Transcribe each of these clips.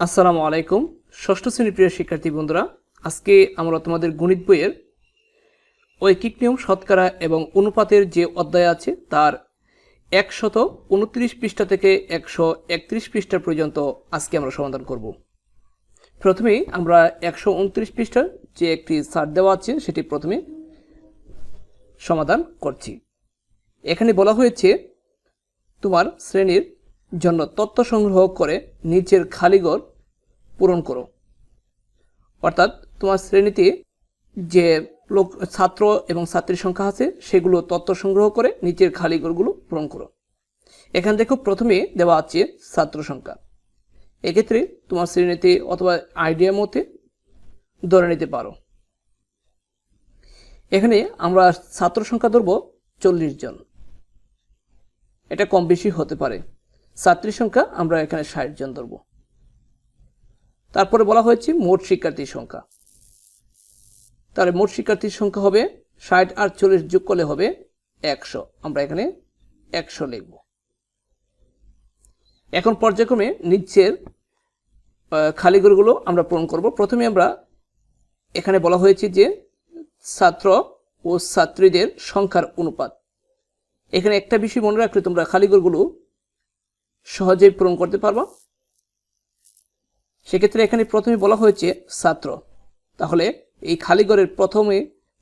আসসালামু আলাইকুম। ষষ্ঠ শ্রেণির প্রিয় শিক্ষার্থী বন্ধুরা, আজকে আমরা তোমাদের গণিত বইয়ের ঐকিক নিয়ম, শতকরা এবং অনুপাতের যে অধ্যায় আছে, তার একশত উনত্রিশ পৃষ্ঠা থেকে একশো একত্রিশ পৃষ্ঠা পর্যন্ত আজকে আমরা সমাধান করব। প্রথমেই আমরা একশো উনত্রিশ পৃষ্ঠার যে একটি সার দেওয়া আছে, সেটি প্রথমে সমাধান করছি। এখানে বলা হয়েছে, তোমার শ্রেণির জন্য তথ্য সংগ্রহ করে নিচের খালিঘর পূরণ করো। অর্থাৎ তোমার শ্রেণীতে যে লোক, ছাত্র এবং ছাত্রীর সংখ্যা আছে, সেগুলো তথ্য সংগ্রহ করে নিচের খালিঘরগুলো পূরণ করো। এখান দেখো প্রথমে দেওয়া আছে ছাত্র সংখ্যা। এক্ষেত্রে তোমার শ্রেণীতে অথবা আইডিয়া মতে ধরে নিতে পারো। এখানে আমরা ছাত্র সংখ্যা ধরবো চল্লিশ জন। এটা কম বেশি হতে পারে। ছাত্রীর সংখ্যা, আমরা এখানে ষাট জন ধরব। তারপরে বলা হয়েছে মোট শিক্ষার্থীর সংখ্যা। তাহলে মোট শিক্ষার্থীর সংখ্যা হবে ষাট আর চল্লিশ যোগ করলে হবে একশো। আমরা এখানে একশো লিখব। এখন পর্যায়ক্রমে নিচের খালিঘরগুলো আমরা পূরণ করব। প্রথমে আমরা এখানে বলা হয়েছে যে ছাত্র ও ছাত্রীদের সংখ্যার অনুপাত। এখানে একটা বিষয় মনে রাখলে তোমরা খালিঘরগুলো সহজেই পূরণ করতে পারবা। সেক্ষেত্রে এখানে প্রথমে বলা হয়েছে ছাত্র। তাহলে এই খালিঘরের প্রথমে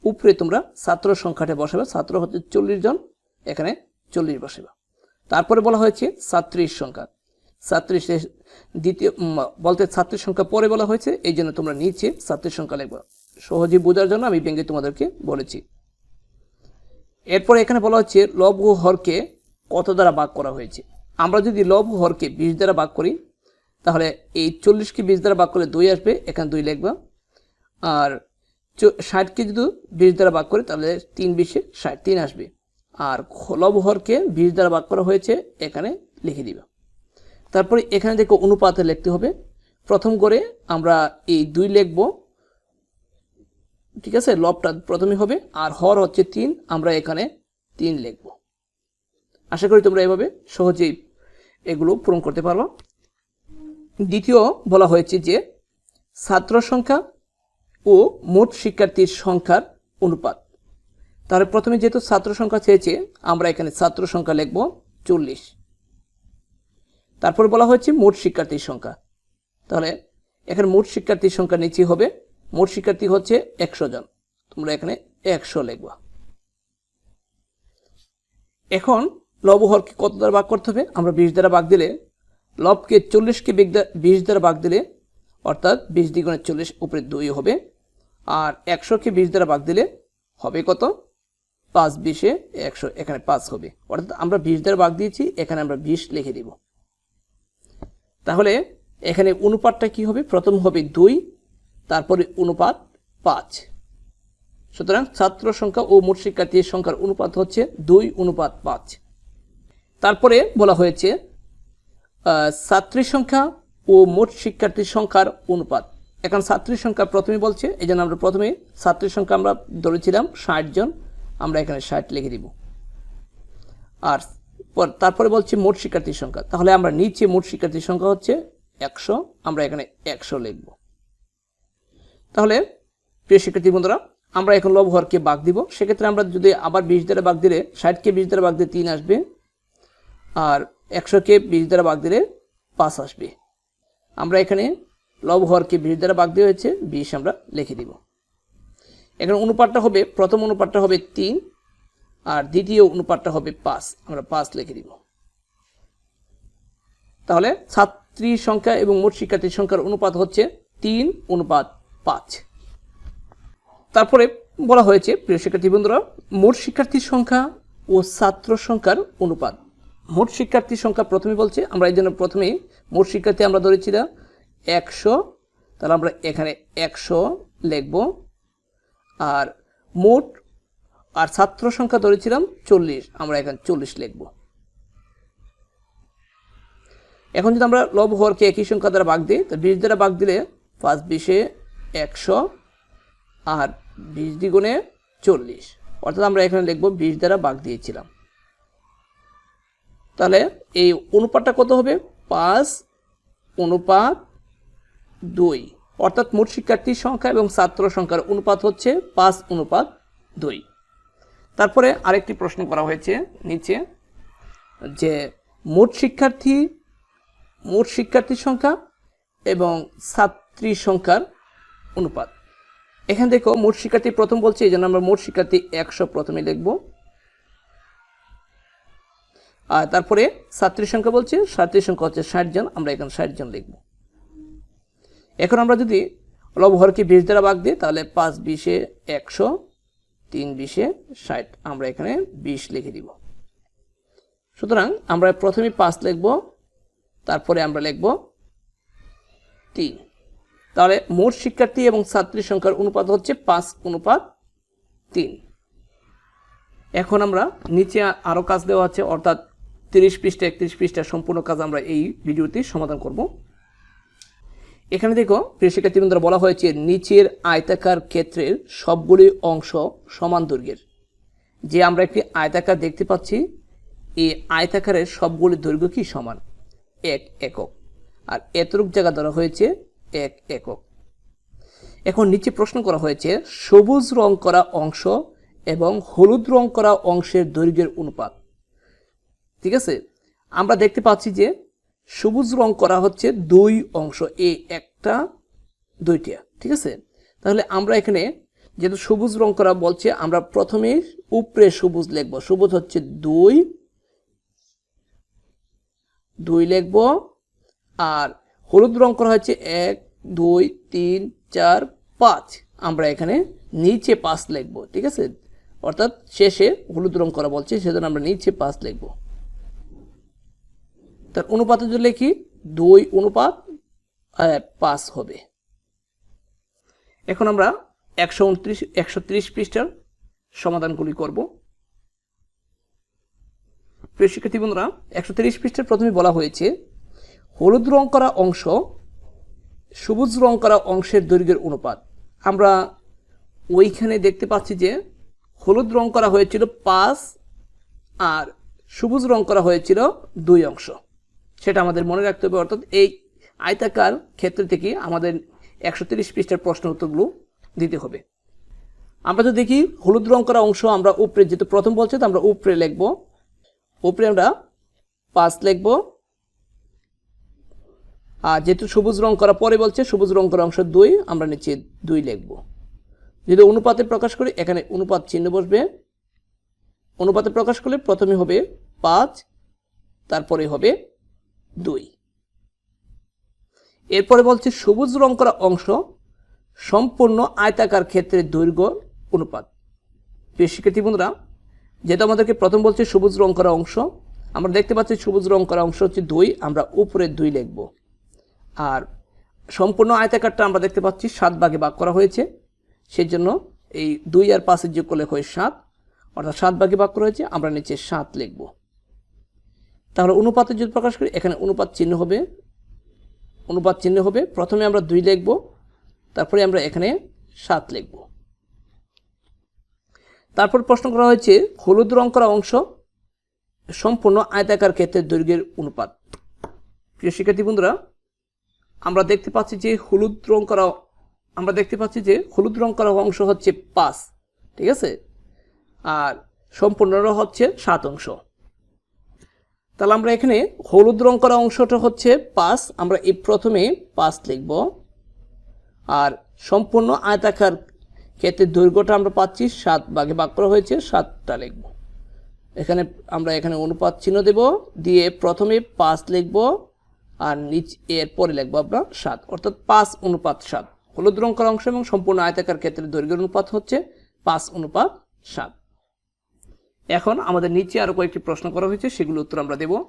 উপরে তোমরা ছাত্র সংখ্যাটা বসাবে। ছাত্র হচ্ছে চল্লিশ জন, এখানে চল্লিশ বসাবে। তারপরে বলা হয়েছে ছাত্রীর সংখ্যা। ছাত্রী দ্বিতীয় বলতে ছাত্রীর সংখ্যা পরে বলা হয়েছে, এই জন্য তোমরা নিচে ছাত্রীর সংখ্যা লিখবা। সহজে বোঝার জন্য আমি ব্যাঙ্গে তোমাদেরকে বলেছি। এরপরে এখানে বলা হচ্ছে লব হরকে কত দ্বারা ভাগ করা হয়েছে? আমরা যদি লব হরকে বিশ দ্বারা ভাগ করি, তাহলে এই চল্লিশকে বিশ দ্বারা ভাগ করলে দুই আসবে, এখানে দুই লিখবা। আর ষাটকে যদি বিশ দ্বারা ভাগ করি, তাহলে তিন বিশে ষাট, তিন আসবে। আর লব হরকে বিশ দ্বারা ভাগ করা হয়েছে, এখানে লিখে দিবা। তারপরে এখানে দেখো অনুপাতে লিখতে হবে। প্রথম করে আমরা এই দুই লিখব। ঠিক আছে? লবটা প্রথমে হবে, আর হর হচ্ছে তিন, আমরা এখানে তিন লিখব। আশা করি তোমরা এভাবে সহজেই এগুলো পূরণ করতে পারবে দ্বিতীয়, বলা হয়েছে যে ছাত্র সংখ্যা ও মোট শিক্ষার্থীর সংখ্যার অনুপাত। তাহলে প্রথমে যেহেতু ছাত্র সংখ্যা চেয়েছে, আমরা এখানে ছাত্র সংখ্যা লিখব চল্লিশ। তারপর বলা হয়েছে মোট শিক্ষার্থীর সংখ্যা। তাহলে এখানে মোট শিক্ষার্থীর সংখ্যা নিচে হবে, মোট শিক্ষার্থী হচ্ছে একশো জন। তোমরা এখানে একশো লিখবা। এখন লব ও হরকে কত দ্বারা ভাগ করতে হবে? আমরা বিশ দ্বারা ভাগ দিলে লবকে চল্লিশকে বিশ দ্বারা ভাগ দিলে অর্থাৎ বিশ দ্বিগুণে চল্লিশ উপরে দুই হবে। আর একশোকে বিশ দ্বারা ভাগ দিলে হবে কত? পাঁচ বিশে একশো, এখানে পাঁচ হবে। অর্থাৎ আমরা বিশ দ্বারা ভাগ দিয়েছি, এখানে আমরা বিশ লিখে দিব। তাহলে এখানে অনুপাতটা কি হবে? প্রথম হবে দুই, তারপরে অনুপাত পাঁচ। সুতরাং ছাত্র সংখ্যা ও মোট শিক্ষার্থীর সংখ্যার অনুপাত হচ্ছে দুই, অনুপাত পাঁচ। তারপরে বলা হয়েছে আহ, ছাত্রীর সংখ্যা ও মোট শিক্ষার্থীর সংখ্যার অনুপাত। এখন ছাত্রীর সংখ্যা প্রথমে বলছে এই জন্য আমরা প্রথমে ছাত্রীর সংখ্যা আমরা ধরেছিলাম ষাট জন আমরা এখানে ষাট লিখে দিব। আর পর- তারপরে বলছে মোট শিক্ষার্থীর সংখ্যা। তাহলে আমরা নিচে মোট শিক্ষার্থীর সংখ্যা হচ্ছে একশো আমরা এখানে একশো লিখব। তাহলে প্রিয় শিক্ষার্থী বন্ধুরা আমরা এখন লব হরকে বাগ দিব। সেক্ষেত্রে আমরা যদি আবার বিশ দ্বারা বাগ দিলে ষাটকে বিশ দ্বারা বাঘ দিলে তিন আসবে। আর একশোকে বিশ দ্বারা বাগ দিলে পাঁচ আসবে। আমরা এখানে লব হরকে বিশ দ্বারা বাগ দিয়ে হয়েছে, বিশ আমরা লিখে দিব। এখানে অনুপাতটা হবে, প্রথম অনুপাতটা হবে তিন, আর দ্বিতীয় অনুপাতটা হবে পাঁচ। আমরা পাঁচ লিখে দিব। তাহলে ছাত্রী সংখ্যা এবং মোট শিক্ষার্থীর সংখ্যার অনুপাত হচ্ছে তিন, অনুপাত পাঁচ। তারপরে বলা হয়েছে, প্রিয় শিক্ষার্থী বন্ধুরা, মোট শিক্ষার্থীর সংখ্যা ও ছাত্র সংখ্যার অনুপাত। মোট শিক্ষার্থীর সংখ্যা প্রথমে বলছে, আমরা এই জন্য প্রথমেই মোট শিক্ষার্থী আমরা ধরেছিলাম একশো, তাহলে আমরা এখানে একশো লিখব, আর মোট, আর ছাত্র সংখ্যা ধরেছিলাম চল্লিশ, আমরা এখানে চল্লিশ লিখব। এখন যদি আমরা লব হরকে একই সংখ্যা দ্বারা ভাগ দিই, তো বিশ দ্বারা ভাগ দিলে পাঁচ বিশে একশো, আর বিশ দ্বিগুণে চল্লিশ, অর্থাৎ আমরা এখানে লিখব বিশ দ্বারা ভাগ দিয়েছিলাম। তাহলে এই অনুপাতটা কত হবে? পাঁচ অনুপাত দুই। অর্থাৎ মোট শিক্ষার্থীর সংখ্যা এবং ছাত্র সংখ্যার অনুপাত হচ্ছে পাঁচ অনুপাত দুই। তারপরে আরেকটি প্রশ্ন করা হয়েছে নিচে যে মোট শিক্ষার্থী, মোট শিক্ষার্থীর সংখ্যা এবং ছাত্রী সংখ্যার অনুপাত। এখানে দেখো মোট শিক্ষার্থী প্রথম বলছে, এই জন্য আমরা মোট শিক্ষার্থী একশো প্রথমে লিখব। আর তারপরে ছাত্রীর সংখ্যা বলছে ছাত্রীর সংখ্যা হচ্ছে ষাট জন, আমরা এখানে ষাট জন লিখব। এখন আমরা যদি লবহরকে বিশ দ্বারা ভাগ দিই, তাহলে পাঁচ বিশে একশো, তিন বিশে ষাট, আমরা এখানে বিশ লিখে দিব। সুতরাং আমরা প্রথমে পাঁচ লিখব, তারপরে আমরা লিখব তিন। তাহলে মোট শিক্ষার্থী এবং ছাত্রীর সংখ্যার অনুপাত হচ্ছে পাঁচ অনুপাত তিন। এখন আমরা নিচে আরও কাজ দেওয়া আছে, অর্থাৎ তিরিশ পৃষ্ঠা, একত্রিশ পৃষ্ঠা সম্পূর্ণ কাজ আমরা এই ভিডিওতে সমাধান করব। এখানে দেখো, প্রিয় বন্ধুরা বলা হয়েছে, নিচের আয়তাকার ক্ষেত্রের সবগুলি অংশ সমান দৈর্ঘ্যের। যে আমরা একটি আয়তাকার দেখতে পাচ্ছি, এই আয়তাকারের সবগুলি দৈর্ঘ্য কি সমান? এক একক। আর এতরূপ জায়গা ধরা হয়েছে এক একক। এখন নিচে প্রশ্ন করা হয়েছে, সবুজ রং করা অংশ এবং হলুদ রং করা অংশের দৈর্ঘ্যের অনুপাত। ঠিক আছে? আমরা দেখতে পাচ্ছি যে সবুজ রং করা হচ্ছে দুই অংশ। এ একটা, দুইটা, ঠিক আছে? তাহলে আমরা এখানে যেহেতু সবুজ রং করা বলছে, আমরা প্রথমে উপরে সবুজ লিখব। সবুজ হচ্ছে দুই দুই লিখব। আর হলুদ রং করা হচ্ছে এক, দুই, তিন, চার, পাঁচ। আমরা এখানে নিচে পাঁচ লিখব, ঠিক আছে? অর্থাৎ শেষে হলুদ রং করা বলছে, সেজন্য আমরা নিচে পাঁচ লিখব। তার অনুপাতে যদি লিখি দুই অনুপাত পাঁচ হবে। এখন আমরা একশো উনত্রিশ, একশো ত্রিশ পৃষ্ঠার সমাধানগুলি করব। প্রিয় শিক্ষার্থী বন্ধুরা, একশো তিরিশ পৃষ্ঠার প্রথমে বলা হয়েছে, হলুদ রং করা অংশ, সবুজ রং করা অংশের দৈর্ঘ্যের অনুপাত। আমরা ওইখানে দেখতে পাচ্ছি যে হলুদ রং করা হয়েছিল পাঁচ আর সবুজ রং করা হয়েছিল দুই অংশ। সেটা আমাদের মনে রাখতে হবে। অর্থাৎ এই আয়তাকার ক্ষেত্র থেকে আমাদের একশো তিরিশ পৃষ্ঠার প্রশ্ন উত্তরগুলো দিতে হবে। আমরা তো দেখি, হলুদ রং করা অংশ আমরা উপরে যেহেতু প্রথম বলছে, তো আমরা উপরে লিখব। উপরে আমরা পাঁচ লিখব। আর যেহেতু সবুজ রং করা পরে বলছে, সবুজ রং করা অংশ দুই, আমরা নিচে দুই লিখব। যদি অনুপাতে প্রকাশ করি, এখানে অনুপাত চিহ্ন বসবে। অনুপাতে প্রকাশ করলে প্রথমে হবে পাঁচ, তারপরে হবে দুই। এরপরে বলছে, সবুজ রং করা অংশ সম্পূর্ণ আয়তাকার ক্ষেত্রে দৈর্ঘ্য অনুপাত। প্রিয় শিক্ষার্থী বন্ধুরা, যেহেতু আমাদেরকে প্রথম বলছে সবুজ রং করা অংশ, আমরা দেখতে পাচ্ছি সবুজ রং করা অংশ হচ্ছে দুই, আমরা উপরে দুই লিখব। আর সম্পূর্ণ আয়তাকারটা আমরা দেখতে পাচ্ছি সাত ভাগে ভাগ করা হয়েছে সেই জন্য এই দুই আর পাঁচের যোগ করলে হয় সাত, অর্থাৎ সাত ভাগে ভাগ করা হয়েছে, আমরা নিচে সাত লিখব। তাহলে অনুপাতে যদি প্রকাশ করি, এখানে অনুপাত চিহ্ন হবে। অনুপাত চিহ্ন হবে। প্রথমে আমরা দুই লিখব, তারপরে আমরা এখানে সাত লিখব। তারপর প্রশ্ন করা হয়েছে, হলুদ রং করা অংশ সম্পূর্ণ আয়তাকার ক্ষেত্রের দৈর্ঘ্যের অনুপাত। প্রিয় শিক্ষার্থী বন্ধুরা, আমরা দেখতে পাচ্ছি যে হলুদ রং করা, আমরা দেখতে পাচ্ছি যে হলুদ রং করা অংশ হচ্ছে পাঁচ, ঠিক আছে? আর সম্পূর্ণরা হচ্ছে সাত অংশ। তাহলে আমরা এখানে হলুদ রং করা অংশটা হচ্ছে পাঁচ। আমরা এই প্রথমে পাঁচ লিখব। আর সম্পূর্ণ আয়তাকার ক্ষেত্রে দৈর্ঘ্যটা আমরা পাচ্ছি সাত ভাগে ভাগ করা হয়েছে, সাতটা লিখব। এখানে আমরা এখানে অনুপাত চিহ্ন দেব। দিয়ে প্রথমে পাঁচ লিখব আর নিচ এরপরে লিখব আমরা সাত। অর্থাৎ পাঁচ অনুপাত সাত। হলুদ রং করা অংশ এবং সম্পূর্ণ আয়তাকার ক্ষেত্রে দৈর্ঘ্যের অনুপাত হচ্ছে পাঁচ অনুপাত সাত। এখন আমাদের নিচে আরও কয়েকটি প্রশ্ন করা হয়েছে সেগুলো উত্তর আমরা দেব।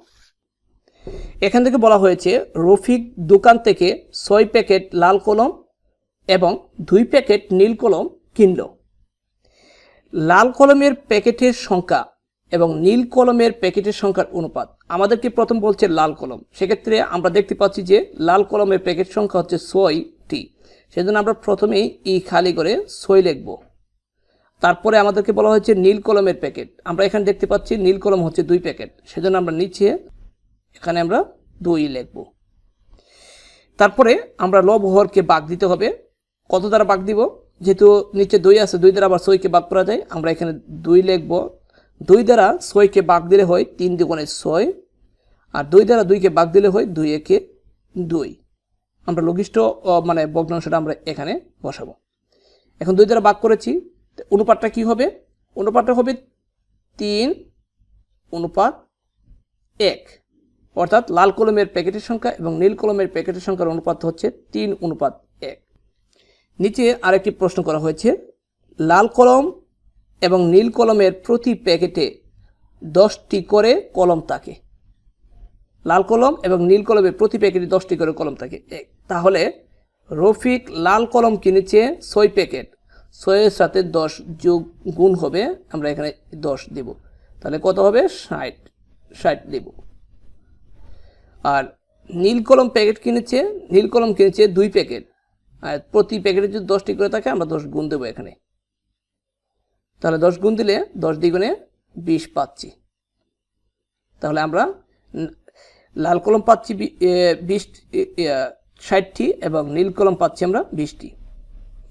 এখান থেকে বলা হয়েছে, রফিক দোকান থেকে ছয় প্যাকেট লাল কলম এবং দুই প্যাকেট নীল কলম কিনল। লাল কলমের প্যাকেটের সংখ্যা এবং নীল কলমের প্যাকেটের সংখ্যার অনুপাত। আমাদেরকে প্রথম বলছে লাল কলম? সেক্ষেত্রে আমরা দেখতে পাচ্ছি যে লাল কলমের প্যাকেট সংখ্যা হচ্ছে ছয়টি। সেজন্য আমরা প্রথমেই ই খালি করে ছয় লিখব। তারপরে আমাদেরকে বলা হয়েছে নীল কলমের প্যাকেট। আমরা এখানে দেখতে পাচ্ছি নীল কলম হচ্ছে দুই প্যাকেট। সেজন্য আমরা নিচে, এখানে আমরা দুই লিখব। তারপরে আমরা লব হরকে বাগ দিতে হবে। কত দ্বারা বাগ দিব? যেহেতু নিচে দুই আছে, দুই দ্বারা আবার ছয়কে বাগ করা যায়, আমরা এখানে দুই লিখব। দুই দ্বারা ছয়কে বাগ দিলে হয় তিন দুগুণে ছয়, আর দুই দ্বারা দুইকে বাগ দিলে হয় দুই একে দুই। আমরা লঘিষ্ঠ মানে ভগ্নাংশটা আমরা এখানে বসাবো। এখন দুই দ্বারা বাগ করেছি। অনুপাতটা কি হবে? অনুপাতটা হবে তিন অনুপাত এক। অর্থাৎ লাল কলমের প্যাকেটের সংখ্যা এবং নীল কলমের প্যাকেটের সংখ্যার অনুপাত হচ্ছে তিন অনুপাত এক। নিচে আরেকটি প্রশ্ন করা হয়েছে, লাল কলম এবং নীল কলমের প্রতি প্যাকেটে দশটি করে কলম থাকে। লাল কলম এবং নীল কলমের প্রতি প্যাকেটে দশটি করে কলম থাকে। এক। তাহলে রফিক লাল কলম কিনেছে ছয় প্যাকেট ছয়ের সাথে দশ যোগ গুণ হবে, আমরা এখানে দশ দেব। তাহলে কত হবে? ষাট। ষাট দেব। আর নীল কলম প্যাকেট কিনেছে, নীল কলম কিনেছে দুই প্যাকেট। আর প্রতি প্যাকেটে যদি দশটি করে থাকে, আমরা দশ গুণ দেবো এখানে। তাহলে দশ গুণ দিলে দশ দ্বিগুণে বিশ পাচ্ছি। তাহলে আমরা লাল কলম পাচ্ছি বিশ ষাটটি এবং নীল কলম পাচ্ছি আমরা বিশটি।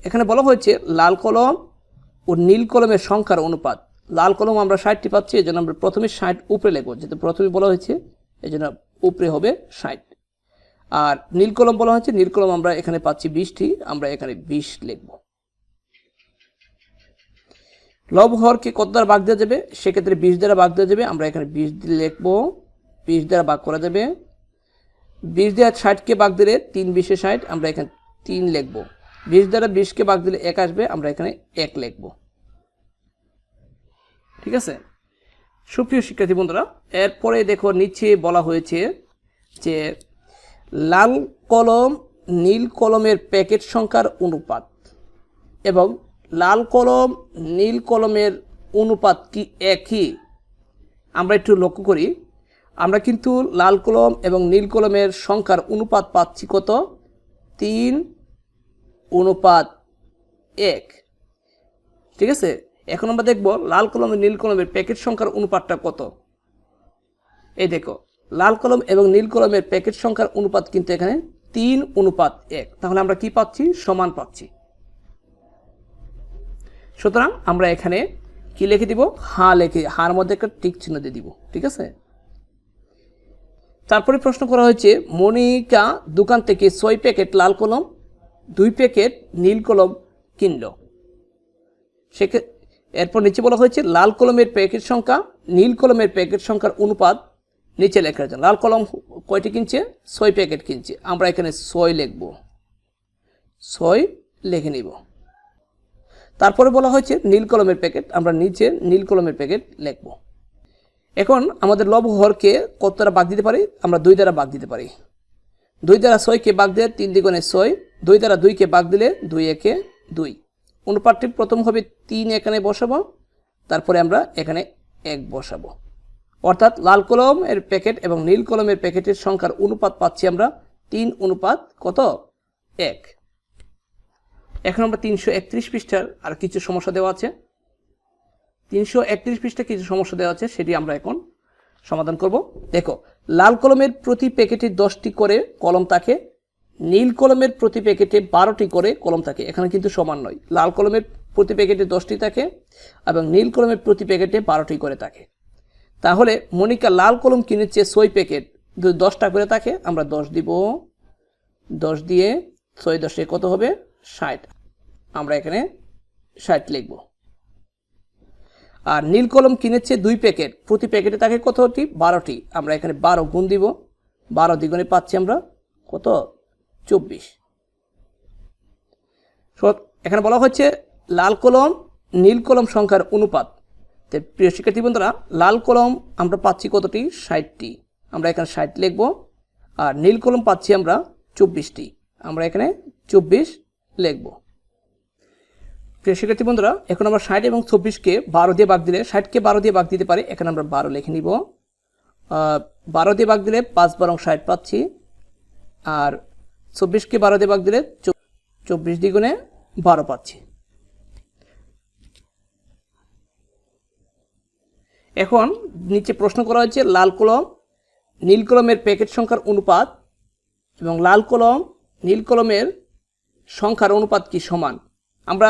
এখানে বলা হয়েছে লাল কলম ও নীল কলমের সংখ্যার অনুপাত। লাল কলম আমরা ষাটটি পাচ্ছি, এই জন্য আমরা প্রথমে ষাট উপরে লিখব। যেহেতু প্রথমে বলা হয়েছে, এই জন্য উপরে হবে ষাট। আর নীল কলম বলা হয়েছে, নীল কলম আমরা এখানে পাচ্ছি বিশটি, আমরা এখানে বিশ লিখব। লব হরকে কত দ্বারা ভাগ দেওয়া যাবে? সেক্ষেত্রে বিশ দ্বারা ভাগ দেওয়া যাবে, আমরা এখানে বিশ লিখব। বিশ দ্বারা ভাগ করা যাবে। বিশ দ্বারা ষাটকে ভাগ দিলে তিন বিশে ষাট, আমরা এখানে তিন লিখব। বিশ দ্বারা বিশকে ভাগ দিলে এক আসবে, আমরা এখানে এক লিখব। ঠিক আছে? সুপ্রিয় শিক্ষার্থী বন্ধুরা, এরপরে দেখো নিচে বলা হয়েছে যে লাল কলম, নীল কলমের প্যাকেট সংখ্যার অনুপাত এবং লাল কলম, নীল কলমের অনুপাত কি একই? আমরা একটু লক্ষ্য করি, আমরা কিন্তু লাল কলম এবং নীল কলমের সংখ্যার অনুপাত পাচ্ছি কত? তিন অনুপাত এক। ঠিক আছে? এখন আমরা দেখব লাল কলম নীল কলমের প্যাকেট সংখ্যার অনুপাতটা কত। এই দেখো, লাল কলম এবং নীল কলমের প্যাকেট সংখ্যার অনুপাত কিন্তু এখানে তিন অনুপাত এক। তাহলে আমরা কি পাচ্ছি? সমান পাচ্ছি। সুতরাং আমরা এখানে কি লিখে দিব? হা লিখে, হার মধ্যে একটা টিক চিহ্ন দিয়ে দিব। ঠিক আছে? তারপরে প্রশ্ন করা হয়েছে, মনিকা দোকান থেকে ছয় প্যাকেট লাল কলম দুই প্যাকেট নীল কলম কিনল। সেক্ষে এরপর নিচে বলা হয়েছে, লাল কলমের প্যাকেট সংখ্যা, নীল কলমের প্যাকেট সংখ্যার অনুপাত নিচে লেখা আছে। লাল কলম কয়টি কিনছে? ছয় প্যাকেট কিনছে। আমরা এখানে ছয় লিখব। ছয় লিখে নিব। তারপরে বলা হয়েছে, নীল কলমের প্যাকেট, আমরা নিচে নীল কলমের প্যাকেট লিখব। এখন আমাদের লব হরকে কত দ্বারা বাগ দিতে পারি? আমরা দুই দ্বারা বাগ দিতে পারি। দুই দ্বারা ছয়কে বাগ দিলে তিন দ্বিগুণে ছয় দুই দ্বারা দুইকে বাগ দিলে দুই একে দুই। অনুপাতটি প্রথম হবে তিন এখানে বসাবো, তারপরে আমরা এখানে এক বসাবো। অর্থাৎ লাল কলম এর প্যাকেট এবং নীল কলমের প্যাকেটের সংখ্যার অনুপাত পাচ্ছি আমরা তিন অনুপাত কত? এক। এখন আমরা তিনশো একত্রিশ পৃষ্ঠার আর কিছু সমস্যা দেওয়া আছে। তিনশো একত্রিশ পৃষ্ঠা কিছু সমস্যা দেওয়া আছে, সেটি আমরা এখন সমাধান করব। দেখো, লাল কলমের প্রতি প্যাকেটে দশটি করে কলম থাকে নীল কলমের প্রতি প্যাকেটে বারোটি করে কলম থাকে। এখানে কিন্তু সমান নয়। লাল কলমের প্রতি প্যাকেটে দশটি থাকে এবং নীল কলমের প্রতি প্যাকেটে বারোটি করে থাকে। তাহলে মনিকা লাল কলম কিনেছে ছয় প্যাকেট যদি দশটা করে থাকে, আমরা দশ দিব। দশ দিয়ে ছয় দশে কত হবে? ষাট। আমরা এখানে ষাট লিখব। আর নীল কলম কিনেছে দুই প্যাকেট প্রতি প্যাকেটে থাকে কতটি? বারোটি। আমরা এখানে বারো গুণ দিব। বারো দ্বিগুণে পাচ্ছি আমরা কত? চব্বিশ। এখানে বলা হচ্ছে লাল কলম, নীল কলম সংখ্যার অনুপাত। প্রিয় শিক্ষার্থী বন্ধুরা, লাল কলম আমরা পাচ্ছি কতটি? ষাটটি। আমরা এখানে ষাট লিখব, আর নীল কলম পাচ্ছি আমরা চব্বিশটি। আমরা এখানে চব্বিশ লিখব। প্রিয় শিক্ষার্থী বন্ধুরা, এখন আমরা ষাট এবং চব্বিশকে বারো দিয়ে বাগ দিলে, ষাটকে বারো দিয়ে বাগ দিতে পারি, এখানে আমরা বারো লিখে নিব। বারো দিয়ে বাগ দিলে পাঁচ বারং ষাট পাচ্ছি, আর চব্বিশকে বারো দিয়ে ভাগ দিলে চব- চব্বিশ দ্বিগুণে বারো পাচ্ছি। এখন নিচে প্রশ্ন করা হয়েছে, লাল কলম, নীল কলমের প্যাকেট সংখ্যার অনুপাত এবং লাল কলম, নীল কলমের সংখ্যার অনুপাত কি সমান? আমরা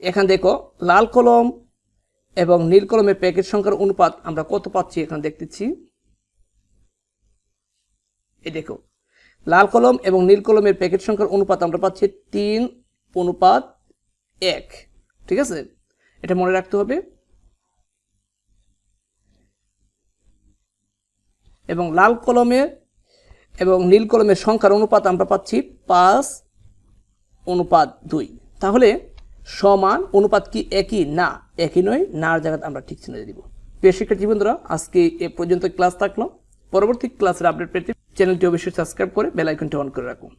এখান দেখো, লাল কলম এবং নীল কলমের প্যাকেট সংখ্যার অনুপাত আমরা কত পাচ্ছি এখানে দেখতেছি। এই দেখো লাল কলম এবং নীল কলমের প্যাকেট সংখ্যার অনুপাত আমরা পাচ্ছি তিন অনুপাত এক। ঠিক আছে? এটা মনে রাখতে হবে। এবং লাল কলমের এবং নীল কলমের সংখ্যার অনুপাত আমরা পাচ্ছি পাঁচ অনুপাত দুই। তাহলে সমান অনুপাত কি একই? না, একই নয়। নার জায়গাতে আমরা ঠিক দিয়ে দিব। প্রিয় শিক্ষার্থী বন্ধুরা, আজকে এ পর্যন্ত ক্লাস থাকল। পরবর্তী ক্লাসের আপডেট পেতে চ্যানেলটি অবশ্যই সাবস্ক্রাইব করে বেল আইকনটি অন করে রাখুন।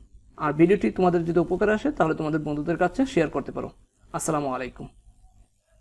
আর ভিডিওটি তোমাদের যদি উপকার আসে, তাহলে তোমাদের বন্ধুদের কাছে শেয়ার করতে পারো। আসসালামু আলাইকুম।